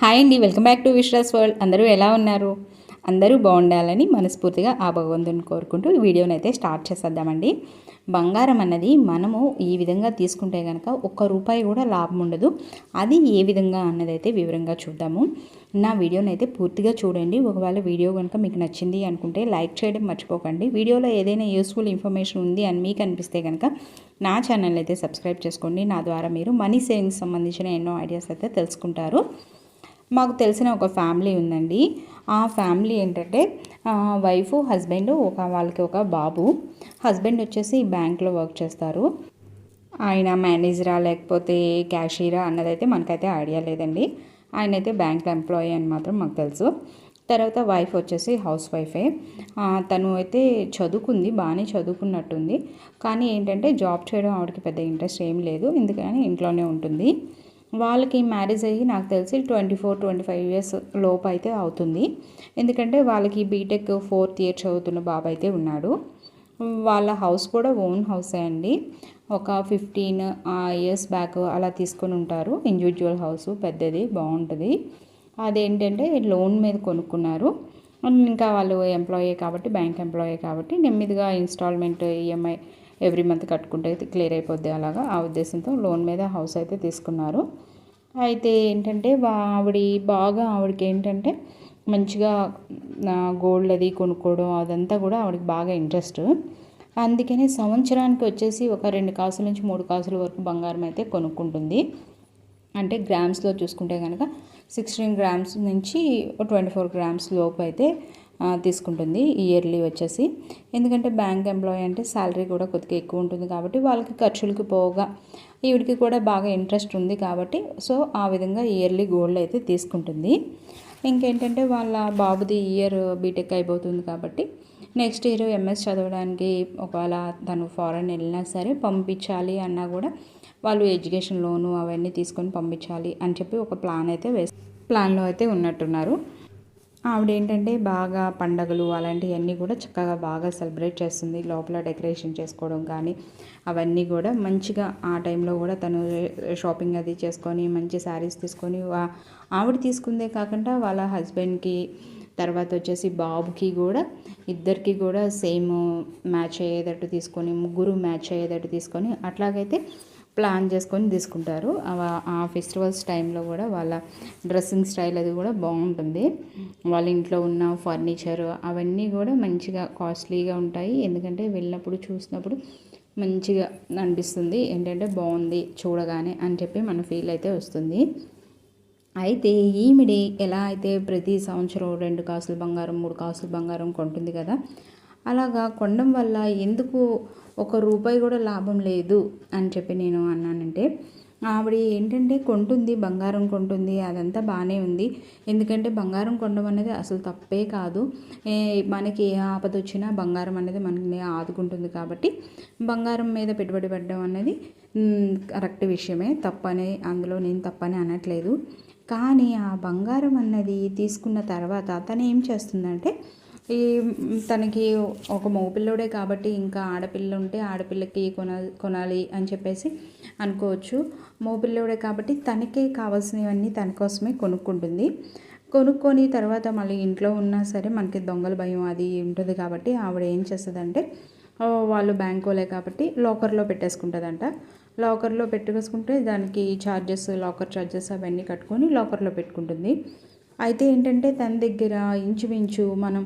Hi అండి welcome back to Vishwas world. అందరూ ఎలా ఉన్నారు? అందరూ బాగుండాలని మనస్ఫూర్తిగా ఆ భగవంతుని కోరుకుంటూ ఈ వీడియోని అయితే స్టార్ట్ చేసేద్దామండి. బంగారం అన్నది మనము ఈ విధంగా తీసుకుంటే కనుక ఒక్క రూపాయి కూడా లాభం ఉండదు. అది ఏ విధంగా అన్నది అయితే వివరంగా చూద్దాము. నా వీడియోని అయితే పూర్తిగా చూడండి. ఒకవేళ వీడియో కనుక మీకు నచ్చింది అనుకుంటే లైక్ చేయడం మర్చిపోకండి. వీడియోలో ఏదైనా యూస్ఫుల్ ఇన్ఫర్మేషన్ ఉంది అని మీకు అనిపిస్తే కనుక నా ఛానల్ అయితే సబ్స్క్రైబ్ చేసుకోండి. నా ద్వారా మీరు మనీ సేవింగ్స్ సంబంధించిన ఎన్నో ఐడియాస్ అయితే తెలుసుకుంటారు. మాకు తెలిసిన ఒక ఫ్యామిలీ ఉందండి. ఆ ఫ్యామిలీ ఏంటంటే వైఫ్ హస్బెండ్ ఒక వాళ్ళకి ఒక బాబు. హస్బెండ్ వచ్చేసి బ్యాంక్లో వర్క్ చేస్తారు. ఆయన మేనేజరా లేకపోతే క్యాషియరా అన్నదైతే మనకైతే ఐడియా లేదండి. ఆయన అయితే బ్యాంక్లో ఎంప్లాయీ అని మాత్రం మాకు తెలుసు. తర్వాత వైఫ్ వచ్చేసి హౌస్ వైఫే. తను అయితే చదువుకుంది బాగానే చదువుకున్నట్టుంది. కానీ ఏంటంటే జాబ్ చేయడం ఆవిడకి పెద్ద ఇంట్రెస్ట్ ఏం లేదు. ఎందుకని ఇంట్లోనే ఉంటుంది. వాళ్ళకి మ్యారేజ్ అయ్యి నాకు తెలిసి twenty four twenty five years లోపు అయితే అవుతుంది. ఎందుకంటే వాళ్ళకి బీటెక్ ఫోర్త్ ఇయర్ చదువుతున్న బాబు అయితే ఉన్నాడు. వాళ్ళ హౌస్ కూడా ఓన్ హౌసే అండి. ఒక ఫిఫ్టీన్ ఇయర్స్ బ్యాక్ అలా తీసుకొని ఉంటారు. ఇండివిజువల్ హౌస్ పెద్దది బాగుంటుంది. అదేంటంటే లోన్ మీద కొనుక్కున్నారు. ఇంకా వాళ్ళు ఎంప్లాయీ కాబట్టి బ్యాంక్ ఎంప్లాయీ కాబట్టి నెమ్మదిగా ఇన్స్టాల్మెంట్ ఈఎంఐ ఎవ్రీ మంత్ కట్టుకుంటే క్లియర్ అయిపోద్ది అలాగా. ఆ ఉద్దేశంతో లోన్ మీద హౌస్ అయితే తీసుకున్నారు. అయితే ఏంటంటే ఆవిడ బాగా ఆవిడకి ఏంటంటే మంచిగా గోల్డ్ అది కొనుక్కోవడం అదంతా కూడా ఆవిడకి బాగా ఇంట్రెస్ట్ అందుకని సంవత్సరానికి వచ్చేసి ఒక రెండు కాసుల నుంచి మూడు కాసుల వరకు బంగారం అయితే కొనుక్కుంటుంది. అంటే గ్రామ్స్లో చూసుకుంటే కనుక సిక్స్టీన్ గ్రామ్స్ నుంచి ట్వంటీ ఫోర్ గ్రామ్స్ లోపు అయితే తీసుకుంటుంది ఇయర్లీ వచ్చేసి. ఎందుకంటే బ్యాంక్ ఎంప్లాయీ అంటే శాలరీ కూడా కొద్దిగా ఎక్కువ ఉంటుంది కాబట్టి వాళ్ళకి ఖర్చులకి పోగా ఈవిడికి కూడా బాగా ఇంట్రెస్ట్ ఉంది కాబట్టి సో ఆ విధంగా ఇయర్లీ గోల్డ్ అయితే తీసుకుంటుంది. ఇంకేంటంటే వాళ్ళ బాబుది ఇయర్ బీటెక్ అయిపోతుంది కాబట్టి నెక్స్ట్ ఇయర్ ఎంఎస్ చదవడానికి ఒకవేళ తను ఫారెన్ వెళ్ళినా సరే పంపించాలి అన్నా కూడా వాళ్ళు ఎడ్యుకేషన్ లోను అవన్నీ తీసుకొని పంపించాలి అని చెప్పి ఒక ప్లాన్ అయితే వేసి ప్లాన్లో అయితే ఉన్నట్టున్నారు. ఆవిడ ఏంటంటే బాగా పండగలు అలాంటివన్నీ కూడా చక్కగా బాగా సెలబ్రేట్ చేస్తుంది. లోపల డెకరేషన్ చేసుకోవడం కానీ అవన్నీ కూడా మంచిగా ఆ టైంలో కూడా తను షాపింగ్ అది చేసుకొని మంచి శారీస్ తీసుకొని ఆవిడ తీసుకుందే కాకుండా వాళ్ళ హస్బెండ్కి తర్వాత వచ్చేసి బాబుకి కూడా ఇద్దరికి కూడా సేమ్ మ్యాచ్ అయ్యేటట్టు తీసుకొని ముగ్గురు మ్యాచ్ అయ్యేటట్టు తీసుకొని అట్లాగైతే ప్లాన్ చేసుకొని తీసుకుంటారు. ఆ ఫెస్టివల్స్ టైంలో కూడా వాళ్ళ డ్రెస్సింగ్ స్టైల్ అది కూడా బాగుంటుంది. వాళ్ళ ఇంట్లో ఉన్న ఫర్నిచర్ అవన్నీ కూడా మంచిగా కాస్ట్లీగా ఉంటాయి. ఎందుకంటే వెళ్ళినప్పుడు చూసినప్పుడు మంచిగా అనిపిస్తుంది. ఏంటంటే బాగుంది చూడగానే అని చెప్పి మన ఫీల్ అయితే వస్తుంది. అయితే ఈమిడి ఎలా అయితే ప్రతి సంవత్సరం రెండు కాసులు బంగారం మూడు కాసులు బంగారం కొంటుంది కదా అలాగా కొనడం వల్ల ఎందుకు ఒక రూపాయి కూడా లాభం లేదు అని చెప్పి నేను అన్నానంటే ఆవిడ ఏంటంటే కొంటుంది బంగారం కొంటుంది అదంతా బాగానే ఉంది. ఎందుకంటే బంగారం కొనడం అనేది అసలు తప్పే కాదు. మనకి ఏ ఆపద వచ్చినా బంగారం అనేది మనల్ని ఆదుకుంటుంది కాబట్టి బంగారం మీద పెట్టుబడి పెట్టడం అనేది కరెక్ట్ విషయమే. తప్పని అందులో నేను తప్పని అనట్లేదు. కానీ ఆ బంగారం అన్నది తీసుకున్న తర్వాత తను ఏం చేస్తుందంటే ఈ తనకి ఒక మగపిల్లోడే కాబట్టి ఇంకా ఆడపిల్ల ఉంటే ఆడపిల్లకి కొన కొనాలి అని చెప్పేసి అనుకోవచ్చు. మగపిల్లోడే కాబట్టి తనకే కావాల్సినవన్నీ తన కోసమే కొనుక్కుంటుంది. కొనుక్కొని తర్వాత మళ్ళీ ఇంట్లో ఉన్నా సరే మనకి దొంగల భయం అది ఉంటుంది కాబట్టి ఆవిడ ఏం చేస్తుందంటే వాళ్ళు బ్యాంకోలే కాబట్టి లాకర్లో పెట్టేసుకుంటుందంట. లాకర్లో పెట్టుకేసుకుంటే దానికి ఛార్జెస్ లాకర్ ఛార్జెస్ అవన్నీ కట్టుకొని లాకర్లో పెట్టుకుంటుంది. అయితే ఏంటంటే తన దగ్గర ఇంచుమించు మనం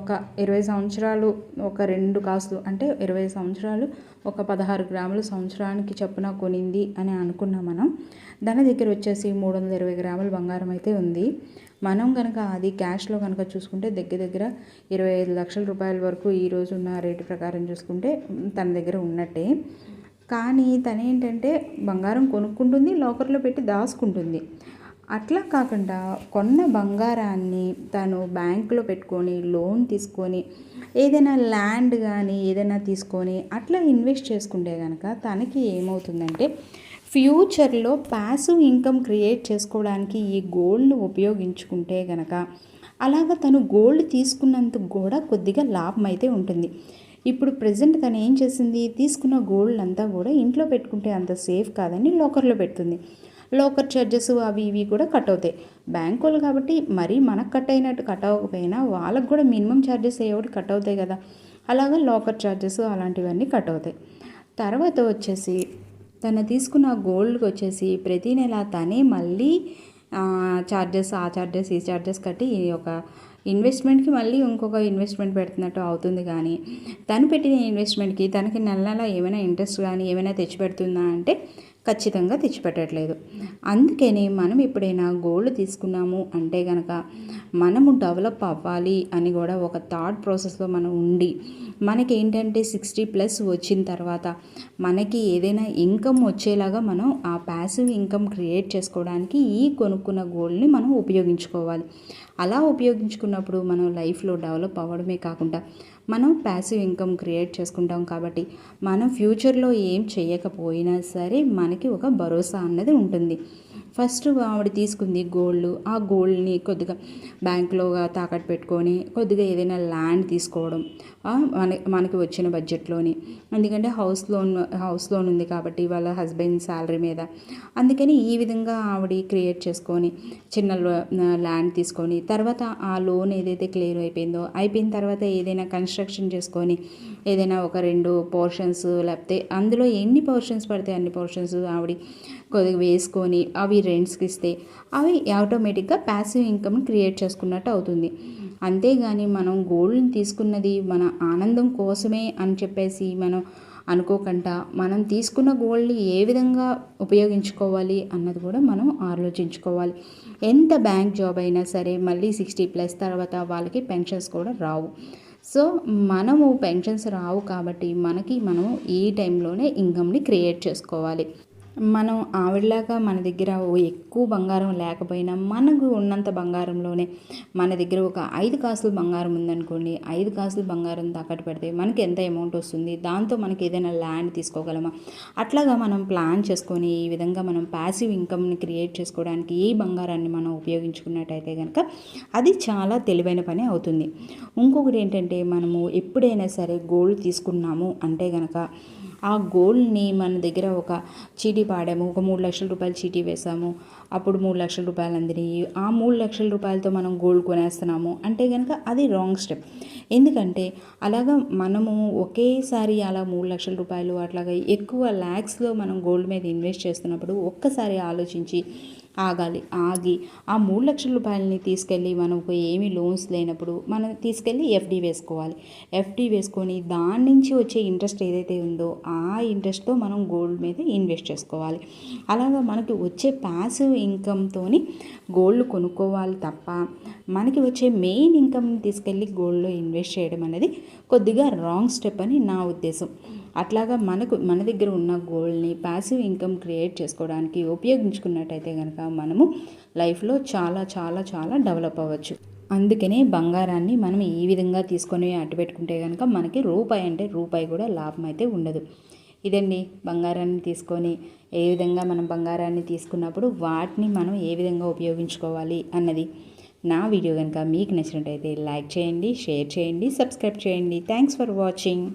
ఒక ఇరవై సంవత్సరాలు ఒక రెండు కాసులు అంటే ఇరవై సంవత్సరాలు ఒక పదహారు గ్రాములు సంవత్సరానికి చొప్పున కొనింది అని అనుకున్నాం మనం. దాని దగ్గర వచ్చేసి మూడు వందల ఇరవై గ్రాముల బంగారం అయితే ఉంది. మనం కనుక అది క్యాష్లో కనుక చూసుకుంటే దగ్గర దగ్గర ఇరవై ఐదు లక్షల రూపాయల వరకు ఈ రోజున్న రేటు ప్రకారం చూసుకుంటే తన దగ్గర ఉన్నట్టే. కానీ తనేంటంటే బంగారం కొనుక్కుంటుంది లాకర్లో పెట్టి దాచుకుంటుంది. అట్లా కాకుండా కొన్న బంగారాన్ని తను బ్యాంకులో పెట్టుకొని లోన్ తీసుకొని ఏదైనా ల్యాండ్ కానీ ఏదైనా తీసుకొని అట్లా ఇన్వెస్ట్ చేసుకుంటే కనుక తనకి ఏమవుతుందంటే ఫ్యూచర్లో ప్యాసివ్ ఇన్కమ్ క్రియేట్ చేసుకోవడానికి ఈ గోల్డ్ను ఉపయోగించుకుంటే కనుక అలాగ తను గోల్డ్ తీసుకున్నందుకు కూడా కొద్దిగా లాభం అయితే ఉంటుంది. ఇప్పుడు ప్రజెంట్ తను ఏం చేసింది? తీసుకున్న గోల్డ్ అంతా కూడా ఇంట్లో పెట్టుకుంటే అంత సేఫ్ కాదని లాకర్లో పెడుతుంది. లోకర్ ఛార్జెస్ అవి ఇవి కూడా కట్ అవుతాయి. బ్యాంక్ వాళ్ళు కాబట్టి మరీ మనకు కట్ అయినట్టు కట్ అవ్వకపోయినా వాళ్ళకు కూడా మినిమం ఛార్జెస్ ఏవోటి కట్ అవుతాయి కదా. అలాగే లాకర్ ఛార్జెస్ అలాంటివన్నీ కట్ అవుతాయి. తర్వాత వచ్చేసి తను తీసుకున్న గోల్డ్కి వచ్చేసి ప్రతి నెల తనే మళ్ళీ ఛార్జెస్ ఆ ఛార్జెస్ ఈ ఛార్జెస్ కట్టి ఒక ఇన్వెస్ట్మెంట్కి మళ్ళీ ఇంకొక ఇన్వెస్ట్మెంట్ పెడుతున్నట్టు అవుతుంది కానీ తను పెట్టిన ఇన్వెస్ట్మెంట్కి తనకి నెల నెల ఏమైనా ఇంట్రెస్ట్ కానీ ఏమైనా తెచ్చిపెడుతుందా అంటే ఖచ్చితంగా తెచ్చిపెట్టట్లేదు. అందుకని మనం ఎప్పుడైనా గోల్డ్ తీసుకున్నాము అంటే కనుక మనము డెవలప్ అవ్వాలి అని కూడా ఒక థాట్ ప్రాసెస్లో మనం ఉండి మనకి ఏంటంటే సిక్స్టీ ప్లస్ వచ్చిన తర్వాత మనకి ఏదైనా ఇన్కమ్ వచ్చేలాగా మనం ఆ ప్యాసివ్ ఇన్కమ్ క్రియేట్ చేసుకోవడానికి ఈ కొనుక్కున్న గోల్డ్ని మనం ఉపయోగించుకోవాలి. అలా ఉపయోగించుకున్నప్పుడు మనం లైఫ్లో డెవలప్ అవ్వడమే కాకుండా మనం ప్యాసివ్ ఇన్కమ్ క్రియేట్ చేసుకుంటాం కాబట్టి మనం ఫ్యూచర్లో ఏం చేయకపోయినా సరే మనకి ఒక భరోసా అన్నది ఉంటుంది. ఫస్ట్ ఆవిడ తీసుకుంది గోల్డ్. ఆ గోల్డ్ని కొద్దిగా బ్యాంక్లో తాకట్టు పెట్టుకొని కొద్దిగా ఏదైనా ల్యాండ్ తీసుకోవడం మన మనకి వచ్చిన బడ్జెట్లోని. ఎందుకంటే హౌస్ లోన్ హౌస్ లోన్ ఉంది కాబట్టి వాళ్ళ హస్బెండ్ శాలరీ మీద. అందుకని ఈ విధంగా ఆవిడ క్రియేట్ చేసుకొని చిన్న ల్యాండ్ తీసుకొని తర్వాత ఆ లోన్ ఏదైతే క్లియర్ అయిపోయిందో అయిపోయిన తర్వాత ఏదైనా కన్స్ట్రక్షన్ చేసుకొని ఏదైనా ఒక రెండు పోర్షన్స్ లేకపోతే అందులో ఎన్ని పోర్షన్స్ పడితే అన్ని పోర్షన్స్ ఆవిడ కొద్దిగా వేసుకొని అవి రెంట్స్కి ఇస్తే అవి ఆటోమేటిక్గా ప్యాసివ్ ఇన్కమ్ని క్రియేట్ చేసుకున్నట్టు అవుతుంది. అంతేగాని మనం గోల్డ్ని తీసుకున్నది మన ఆనందం కోసమే అని చెప్పేసి మనం అనుకోకుండా మనం తీసుకున్న గోల్డ్ని ఏ విధంగా ఉపయోగించుకోవాలి అన్నది కూడా మనం ఆలోచించుకోవాలి. ఎంత బ్యాంక్ జాబ్ అయినా సరే మళ్ళీ సిక్స్టీ ప్లస్ తర్వాత వాళ్ళకి పెన్షన్స్ కూడా రావు. సో మనము పెన్షన్స్ రావు కాబట్టి మనకి మనము ఈ టైంలోనే ఇన్కమ్ని క్రియేట్ చేసుకోవాలి. మనం ఆవిడలాగా మన దగ్గర ఎక్కువ బంగారం లేకపోయినా మనకు ఉన్నంత బంగారంలోనే మన దగ్గర ఒక ఐదు కాసులు బంగారం ఉందనుకోండి ఐదు కాసులు బంగారం తాకట్టు పెడితే మనకి ఎంత అమౌంట్ వస్తుంది? దాంతో మనకి ఏదైనా ల్యాండ్ తీసుకోగలమా? అట్లాగా మనం ప్లాన్ చేసుకొని ఈ విధంగా మనం ప్యాసివ్ ఇన్కమ్ని క్రియేట్ చేసుకోవడానికి ఈ బంగారాన్ని మనం ఉపయోగించుకున్నట్టయితే కనుక అది చాలా తెలివైన పని అవుతుంది. ఇంకొకటి ఏంటంటే మనము ఎప్పుడైనా సరే గోల్డ్ తీసుకున్నాము అంటే కనుక ఆ గోల్డ్ని మన దగ్గర ఒక చీటీ పాడాము. ఒక మూడు లక్షల రూపాయలు చీటీ వేసాము. అప్పుడు మూడు లక్షల రూపాయలు అందినాయి. ఆ మూడు లక్షల రూపాయలతో మనం గోల్డ్ కొనేస్తున్నాము. అంటే కనుక అది రాంగ్ స్టెప్. ఎందుకంటే అలాగా మనము ఒకేసారి అలా మూడు లక్షల రూపాయలు అట్లాగా ఎక్కువ ల్యాక్స్లో మనం గోల్డ్ మీద ఇన్వెస్ట్ చేస్తున్నప్పుడు ఒక్కసారి ఆలోచించి ఆగాలి ఆగి ఆ మూడు లక్షల రూపాయలని తీసుకెళ్ళి మనకు ఏమీ లోన్స్ లేనప్పుడు మనం తీసుకెళ్ళి ఎఫ్డి వేసుకోవాలి. ఎఫ్డి వేసుకొని దాని నుంచి వచ్చే ఇంట్రెస్ట్ ఏదైతే ఉందో ఆ ఇంట్రెస్ట్తో మనం గోల్డ్ మీద ఇన్వెస్ట్ చేసుకోవాలి. అలాగా మనకి వచ్చే ప్యాసివ్ ఇన్కమ్తో గోల్డ్ కొనుక్కోవాలి తప్ప మనకి వచ్చే మెయిన్ ఇన్కమ్ని తీసుకెళ్ళి గోల్డ్లో ఇన్వెస్ట్ చేయడం అనేది కొద్దిగా రాంగ్ స్టెప్ అని నా ఉద్దేశం. అట్లాగా మనకు మన దగ్గర ఉన్న గోల్డ్ని ప్యాసివ్ ఇన్కమ్ క్రియేట్ చేసుకోవడానికి ఉపయోగించుకున్నట్టయితే కనుక మనము లైఫ్లో చాలా చాలా చాలా డెవలప్ అవ్వచ్చు. అందుకనే బంగారాన్ని మనం ఈ విధంగా తీసుకొని అట్టు పెట్టుకుంటే కనుక మనకి రూపాయి అంటే రూపాయి కూడా లాభం అయితే ఉండదు. ఇదండి బంగారాన్ని తీసుకొని ఏ విధంగా మనం బంగారాన్ని తీసుకున్నప్పుడు వాటిని మనం ఏ విధంగా ఉపయోగించుకోవాలి అన్నది నా వీడియో కనుక మీకు నచ్చినట్టయితే లైక్ చేయండి షేర్ చేయండి సబ్స్క్రైబ్ చేయండి. Thanks for watching